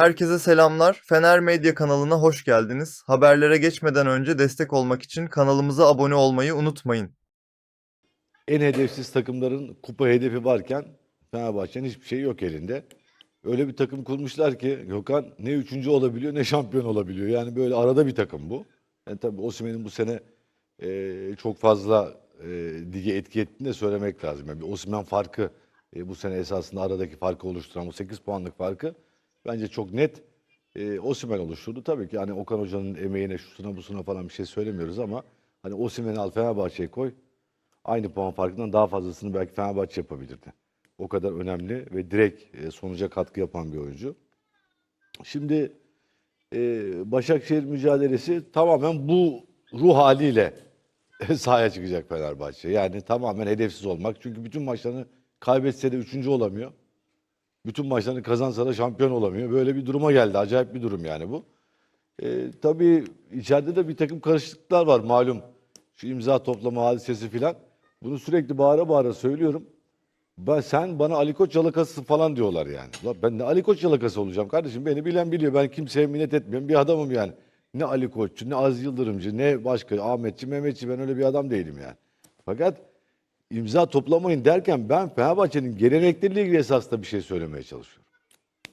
Herkese selamlar. Fener Medya kanalına hoş geldiniz. Haberlere geçmeden önce destek olmak için kanalımıza abone olmayı unutmayın. en hedefsiz takımların kupa hedefi varken Fenerbahçe'nin hiçbir şey yok elinde. Öyle bir takım kurmuşlar ki Gökhan ne üçüncü olabiliyor ne şampiyon olabiliyor. Yani böyle arada bir takım bu. Yani tabii Osimhen'in bu sene e, çok fazla e, lige etki ettiğini de söylemek lazım. Yani Osimhen farkı e, bu sene esasında aradaki farkı oluşturan bu 8 puanlık farkı bence çok net e, Osimhen oluşturdu. Tabii ki hani Okan Hoca'nın emeğine şusuna busuna falan bir şey söylemiyoruz ama hani Osimhen'i al Fenerbahçe'ye koy aynı puan farkından daha fazlasını belki Fenerbahçe yapabilirdi. O kadar önemli ve direkt e, sonuca katkı yapan bir oyuncu. Şimdi e, Başakşehir mücadelesi tamamen bu ruh haliyle sahaya çıkacak Fenerbahçe. Yani tamamen hedefsiz olmak. Çünkü bütün maçlarını kaybetse de üçüncü olamıyor. Bütün maçlarını kazansa da şampiyon olamıyor. Böyle bir duruma geldi. Acayip bir durum yani bu. E, tabii içeride de bir takım karışıklıklar var malum. Şu imza toplama hadisesi filan. Bunu sürekli bağıra bağıra söylüyorum. Ben, sen bana Ali Koç yalakası falan diyorlar yani. Ulan ben ne Ali Koç yalakası olacağım kardeşim? Beni bilen biliyor. Ben kimseye minnet etmiyorum. Bir adamım yani. Ne Ali Koççu, ne Az Yıldırımcı, ne başka Ahmetçi, Mehmetçi. Ben öyle bir adam değilim yani. Fakat imza toplamayın derken ben Fenerbahçe'nin gelenekleriyle ilgili esasında bir şey söylemeye çalışıyorum.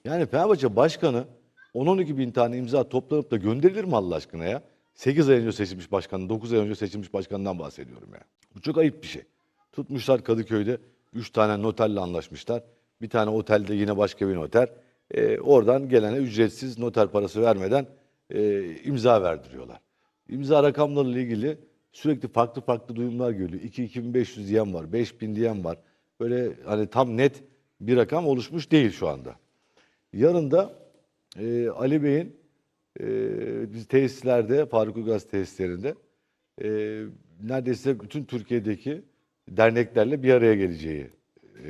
Yani Fenerbahçe Başkanı 10-12 bin tane imza toplanıp da gönderilir mi Allah aşkına ya? 8 ay önce seçilmiş başkan, 9 ay önce seçilmiş başkandan bahsediyorum ya. Bu çok ayıp bir şey. Tutmuşlar Kadıköy'de 3 tane noterle anlaşmışlar. Bir tane otelde yine başka bir noter. Ee, oradan gelene ücretsiz noter parası vermeden e, imza verdiriyorlar. İmza rakamlarıyla ilgili sürekli farklı farklı duyumlar geliyor. 2-2500 diyen var, 5000 diyen var. Böyle hani tam net bir rakam oluşmuş değil şu anda. Yarın da e, Ali Bey'in e, biz tesislerde, Faruk Ulgaz tesislerinde e, neredeyse bütün Türkiye'deki derneklerle bir araya geleceği e,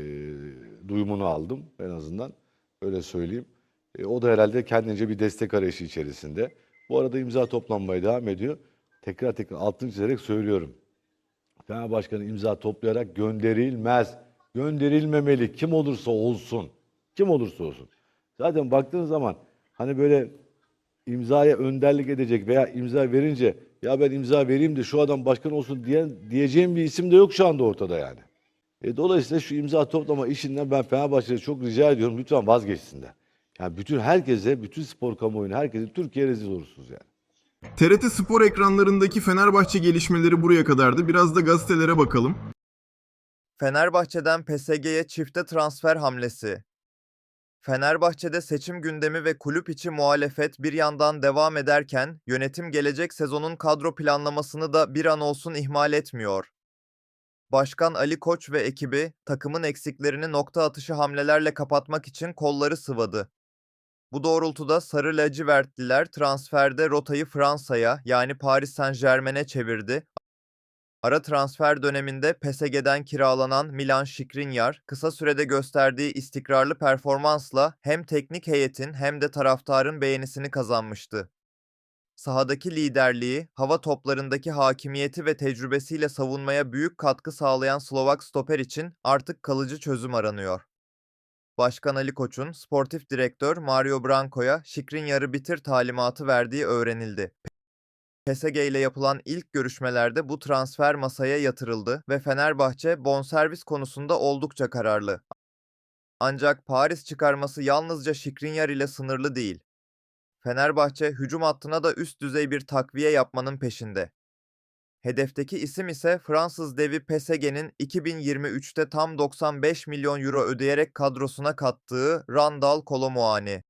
duyumunu aldım en azından. Öyle söyleyeyim. E, o da herhalde kendince bir destek arayışı içerisinde. Bu arada imza toplanmaya devam ediyor. Tekrar tekrar altını çizerek söylüyorum. Fener Başkanı imza toplayarak gönderilmez. Gönderilmemeli. Kim olursa olsun. Kim olursa olsun. Zaten baktığınız zaman hani böyle imzaya önderlik edecek veya imza verince ya ben imza vereyim de şu adam başkan olsun diyen diyeceğim bir isim de yok şu anda ortada yani. E, dolayısıyla şu imza toplama işinden ben Fenerbahçe'ye çok rica ediyorum lütfen vazgeçsinler. Yani bütün herkese, bütün spor kamuoyuna, herkese Türkiye rezil olursunuz yani. TRT Spor ekranlarındaki Fenerbahçe gelişmeleri buraya kadardı. Biraz da gazetelere bakalım. Fenerbahçe'den PSG'ye çifte transfer hamlesi. Fenerbahçe'de seçim gündemi ve kulüp içi muhalefet bir yandan devam ederken yönetim gelecek sezonun kadro planlamasını da bir an olsun ihmal etmiyor. Başkan Ali Koç ve ekibi takımın eksiklerini nokta atışı hamlelerle kapatmak için kolları sıvadı. Bu doğrultuda Sarı Lacivertliler transferde rotayı Fransa'ya yani Paris Saint-Germain'e çevirdi. Ara transfer döneminde PSG'den kiralanan Milan Skriniar, kısa sürede gösterdiği istikrarlı performansla hem teknik heyetin hem de taraftarın beğenisini kazanmıştı. Sahadaki liderliği, hava toplarındaki hakimiyeti ve tecrübesiyle savunmaya büyük katkı sağlayan Slovak stoper için artık kalıcı çözüm aranıyor. Başkan Ali Koç'un sportif direktör Mario Branco'ya Skriniar'ı bitir talimatı verdiği öğrenildi. PSG ile yapılan ilk görüşmelerde bu transfer masaya yatırıldı ve Fenerbahçe bonservis konusunda oldukça kararlı. Ancak Paris çıkarması yalnızca Skriniar ile sınırlı değil. Fenerbahçe hücum hattına da üst düzey bir takviye yapmanın peşinde. Hedefteki isim ise Fransız devi PSG'nin 2023'te tam 95 milyon euro ödeyerek kadrosuna kattığı Randal Kolomuani.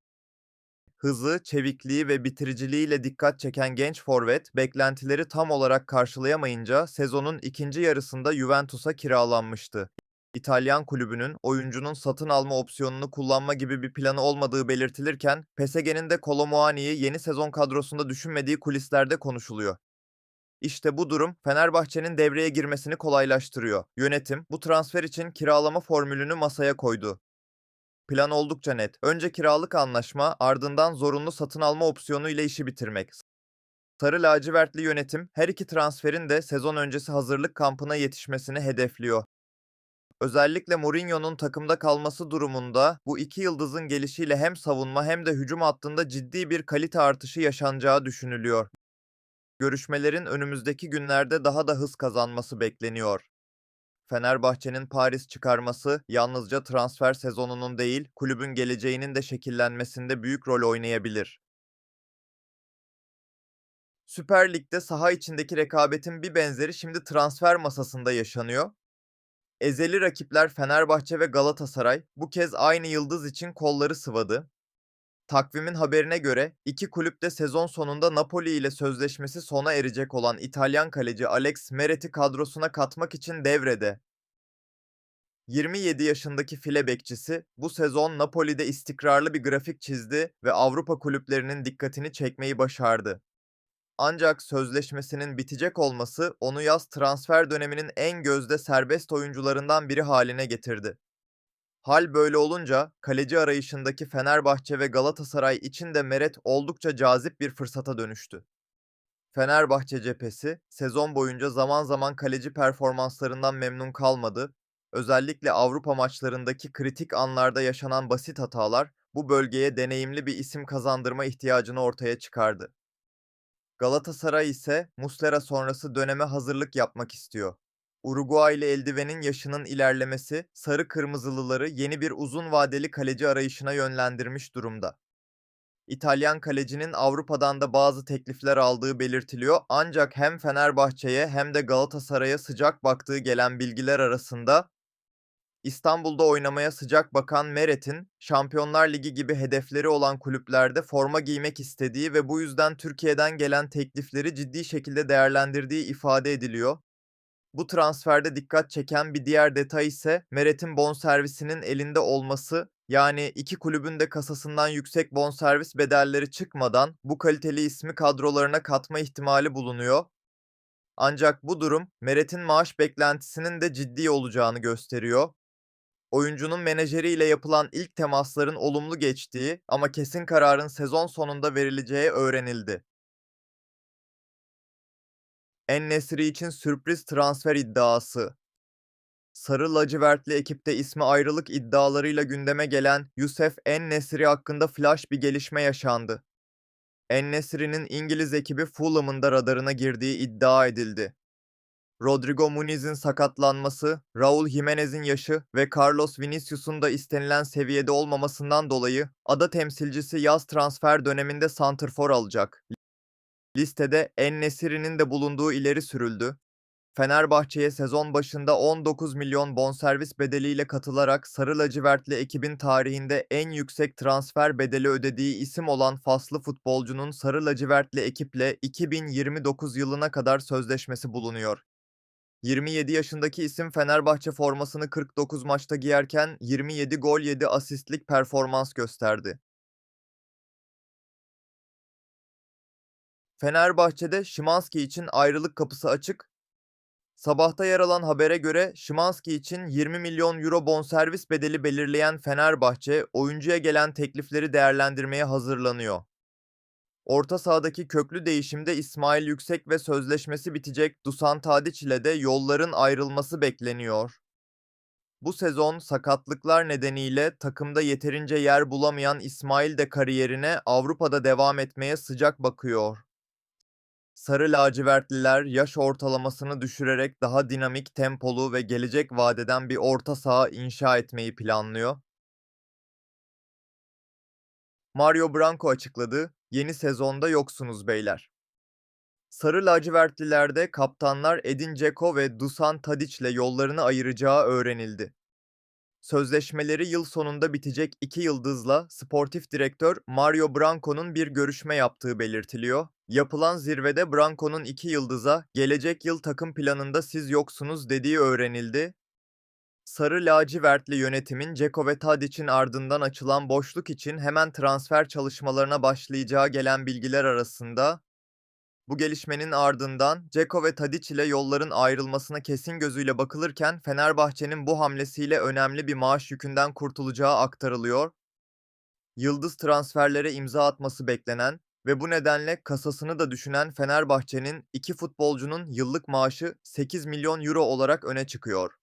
Hızı, çevikliği ve bitiriciliğiyle dikkat çeken genç forvet, beklentileri tam olarak karşılayamayınca sezonun ikinci yarısında Juventus'a kiralanmıştı. İtalyan kulübünün oyuncunun satın alma opsiyonunu kullanma gibi bir planı olmadığı belirtilirken, PSG'nin de Kolomuani'yi yeni sezon kadrosunda düşünmediği kulislerde konuşuluyor. İşte bu durum Fenerbahçe'nin devreye girmesini kolaylaştırıyor. Yönetim bu transfer için kiralama formülünü masaya koydu. Plan oldukça net. Önce kiralık anlaşma, ardından zorunlu satın alma opsiyonu ile işi bitirmek. Sarı lacivertli yönetim her iki transferin de sezon öncesi hazırlık kampına yetişmesini hedefliyor. Özellikle Mourinho'nun takımda kalması durumunda bu iki yıldızın gelişiyle hem savunma hem de hücum hattında ciddi bir kalite artışı yaşanacağı düşünülüyor. Görüşmelerin önümüzdeki günlerde daha da hız kazanması bekleniyor. Fenerbahçe'nin Paris çıkarması yalnızca transfer sezonunun değil, kulübün geleceğinin de şekillenmesinde büyük rol oynayabilir. Süper Lig'de saha içindeki rekabetin bir benzeri şimdi transfer masasında yaşanıyor. Ezeli rakipler Fenerbahçe ve Galatasaray bu kez aynı yıldız için kolları sıvadı. Takvimin haberine göre iki kulüp de sezon sonunda Napoli ile sözleşmesi sona erecek olan İtalyan kaleci Alex Meret kadrosuna katmak için devrede. 27 yaşındaki file bekçisi bu sezon Napoli'de istikrarlı bir grafik çizdi ve Avrupa kulüplerinin dikkatini çekmeyi başardı. Ancak sözleşmesinin bitecek olması onu yaz transfer döneminin en gözde serbest oyuncularından biri haline getirdi. Hal böyle olunca kaleci arayışındaki Fenerbahçe ve Galatasaray için de Meret oldukça cazip bir fırsata dönüştü. Fenerbahçe cephesi sezon boyunca zaman zaman kaleci performanslarından memnun kalmadı. Özellikle Avrupa maçlarındaki kritik anlarda yaşanan basit hatalar bu bölgeye deneyimli bir isim kazandırma ihtiyacını ortaya çıkardı. Galatasaray ise Muslera sonrası döneme hazırlık yapmak istiyor. Uruguaylı eldivenin yaşının ilerlemesi sarı kırmızılıları yeni bir uzun vadeli kaleci arayışına yönlendirmiş durumda. İtalyan kalecinin Avrupa'dan da bazı teklifler aldığı belirtiliyor ancak hem Fenerbahçe'ye hem de Galatasaray'a sıcak baktığı gelen bilgiler arasında İstanbul'da oynamaya sıcak bakan Meret'in Şampiyonlar Ligi gibi hedefleri olan kulüplerde forma giymek istediği ve bu yüzden Türkiye'den gelen teklifleri ciddi şekilde değerlendirdiği ifade ediliyor. Bu transferde dikkat çeken bir diğer detay ise Meret'in bonservisinin elinde olması yani iki kulübün de kasasından yüksek bonservis bedelleri çıkmadan bu kaliteli ismi kadrolarına katma ihtimali bulunuyor. Ancak bu durum Meret'in maaş beklentisinin de ciddi olacağını gösteriyor. Oyuncunun menajeriyle yapılan ilk temasların olumlu geçtiği ama kesin kararın sezon sonunda verileceği öğrenildi. En-Nesyri için sürpriz transfer iddiası. Sarı lacivertli ekipte ismi ayrılık iddialarıyla gündeme gelen Yusuf En-Nesyri hakkında flash bir gelişme yaşandı. En-Nesyri'nin İngiliz ekibi Fulham'ın da radarına girdiği iddia edildi. Rodrigo Muniz'in sakatlanması, Raul Jimenez'in yaşı ve Carlos Vinicius'un da istenilen seviyede olmamasından dolayı ada temsilcisi yaz transfer döneminde santrfor alacak. Listede En-Nesyri'nin de bulunduğu ileri sürüldü. Fenerbahçe'ye sezon başında 19 milyon bonservis bedeliyle katılarak Sarı Lacivertli ekibin tarihinde en yüksek transfer bedeli ödediği isim olan Faslı futbolcunun Sarı Lacivertli ekiple 2029 yılına kadar sözleşmesi bulunuyor. 27 yaşındaki isim Fenerbahçe formasını 49 maçta giyerken 27 gol 7 asistlik performans gösterdi. Fenerbahçe'de Szymanski için ayrılık kapısı açık. Sabahta yer alan habere göre Szymanski için 20 milyon euro bonservis bedeli belirleyen Fenerbahçe, oyuncuya gelen teklifleri değerlendirmeye hazırlanıyor. Orta sahadaki köklü değişimde İsmail Yüksek ve sözleşmesi bitecek Dusan Tadic ile de yolların ayrılması bekleniyor. Bu sezon sakatlıklar nedeniyle takımda yeterince yer bulamayan İsmail de kariyerine Avrupa'da devam etmeye sıcak bakıyor. Sarı lacivertliler yaş ortalamasını düşürerek daha dinamik, tempolu ve gelecek vadeden bir orta saha inşa etmeyi planlıyor. Mario Branco açıkladı, yeni sezonda yoksunuz beyler. Sarı lacivertlilerde kaptanlar Edin Dzeko ve Dusan Tadic ile yollarını ayıracağı öğrenildi. Sözleşmeleri yıl sonunda bitecek iki yıldızla sportif direktör Mario Branco'nun bir görüşme yaptığı belirtiliyor. Yapılan zirvede Branco'nun iki yıldıza gelecek yıl takım planında siz yoksunuz dediği öğrenildi. Sarı lacivertli yönetimin Ceko ve Tadic'in ardından açılan boşluk için hemen transfer çalışmalarına başlayacağı gelen bilgiler arasında bu gelişmenin ardından Ceko ve Tadic ile yolların ayrılmasına kesin gözüyle bakılırken Fenerbahçe'nin bu hamlesiyle önemli bir maaş yükünden kurtulacağı aktarılıyor. Yıldız transferlere imza atması beklenen ve bu nedenle kasasını da düşünen Fenerbahçe'nin iki futbolcunun yıllık maaşı 8 milyon euro olarak öne çıkıyor.